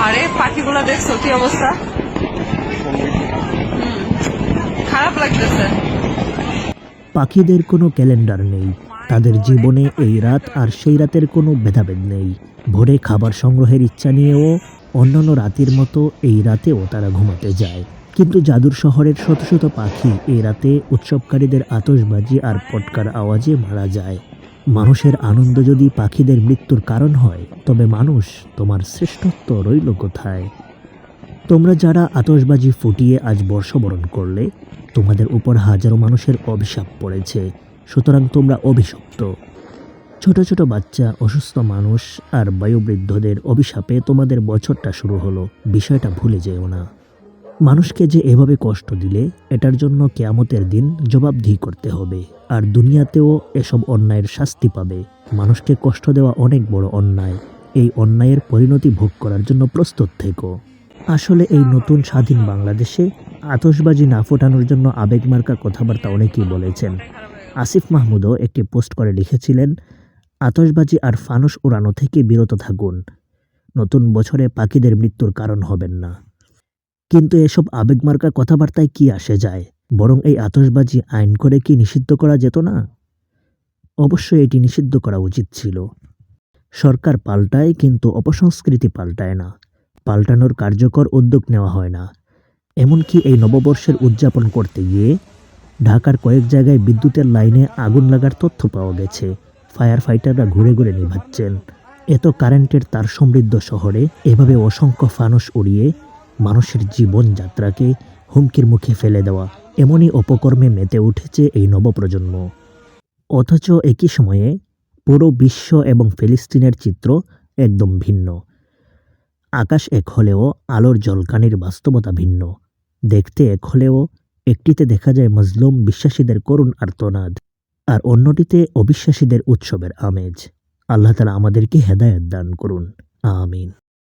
আরে পাখিগুলো দেখছ, কি অবস্থা? খারাপ লাগতেছে। পাখিদের কোনো ক্যালেন্ডার নেই, তাদের জীবনে এই রাত আর সেই রাতের কোনো ভেদাভেদ নেই। ভোরে খাবার সংগ্রহের ইচ্ছা নিয়েও অন্যান্য রাতের মতো এই রাতেও তারা ঘুমাতে যায়। কিন্তু জাদুর শহরের শত শত পাখি এই রাতে উৎসবকারীদের আতশবাজি আর পটকার আওয়াজে মারা যায়। মানুষের আনন্দ যদি পাখিদের মৃত্যুর কারণ হয়, তবে মানুষ তোমার শ্রেষ্ঠত্ব রইল কোথায়? তোমরা যারা আতশবাজি ফুটিয়ে আজ বর্ষবরণ করলে, তোমাদের উপর হাজারো মানুষের অভিশাপ পড়েছে, সুতরাং তোমরা অভিশপ্ত। ছোট ছোট বাচ্চা, অসুস্থ মানুষ আর বয়োবৃদ্ধদের অভিশাপে তোমাদের বছরটা শুরু হলো, বিষয়টা ভুলে যেও না। মানুষকে যে এভাবে কষ্ট দিলে, এটার জন্য কেয়ামতের দিন জবাবদিহি করতে হবে। আর দুনিয়াতেও এসব অন্যায়ের শাস্তি পাবে। মানুষকে কষ্ট দেওয়া অনেক বড় অন্যায়। এই অন্যায়ের পরিণতি ভোগ করার জন্য প্রস্তুত থেকো। আসলে এই নতুন স্বাধীন বাংলাদেশে আতসবাজি না ফোটানোর জন্য আবেগমার্কা কথাবার্তা অনেকেই বলেছেন। আসিফ মাহমুদও একটি পোস্ট করে লিখেছিলেন আতসবাজি আর ফানুস উড়ানো থেকে বিরত থাকুন। নতুন বছরে পাখিদের মৃত্যুর কারণ হবেন না। কিন্তু এসব আবেগমার্কা কথাবার্তায় কি আসে যায়? বরং এই আতসবাজি আইন করে কি নিষিদ্ধ করা যেত না? অবশ্যই এটি নিষিদ্ধ করা উচিত ছিল। সরকার পাল্টায়, কিন্তু অপসংস্কৃতি পাল্টায় না। পাল্টানোর কার্যকর উদ্যোগ নেওয়া হয় না। এমনকি এই নববর্ষের উদযাপন করতে গিয়ে ঢাকার কয়েক জায়গায় বিদ্যুতের লাইনে আগুন লাগার তথ্য পাওয়া গেছে। ফায়ার ফাইটাররা ঘুরে ঘুরে নিভাচ্ছেন। এত কারেন্টের তার সমৃদ্ধ শহরে এভাবে অসংখ্য ফানুস উড়িয়ে মানুষের জীবনযাত্রাকে হুমকির মুখে ফেলে দেওয়া এমনই অপকর্মে মেতে উঠেছে এই নবপ্রজন্ম। অথচ একই সময়ে পুরো বিশ্ব এবং ফিলিস্তিনের চিত্র একদম ভিন্ন। আকাশ এক হলেও আলোর জলকানির বাস্তবতা ভিন্ন। দেখতে এক হলেও একটিতে দেখা যায় মজলুম বিশ্বাসীদের করুণ আর্তনাদ, আর অন্যটিতে অবিশ্বাসীদের উৎসবের আমেজ। আল্লাহ তালা আমাদেরকে হেদায়ত দান করুন। আমিন।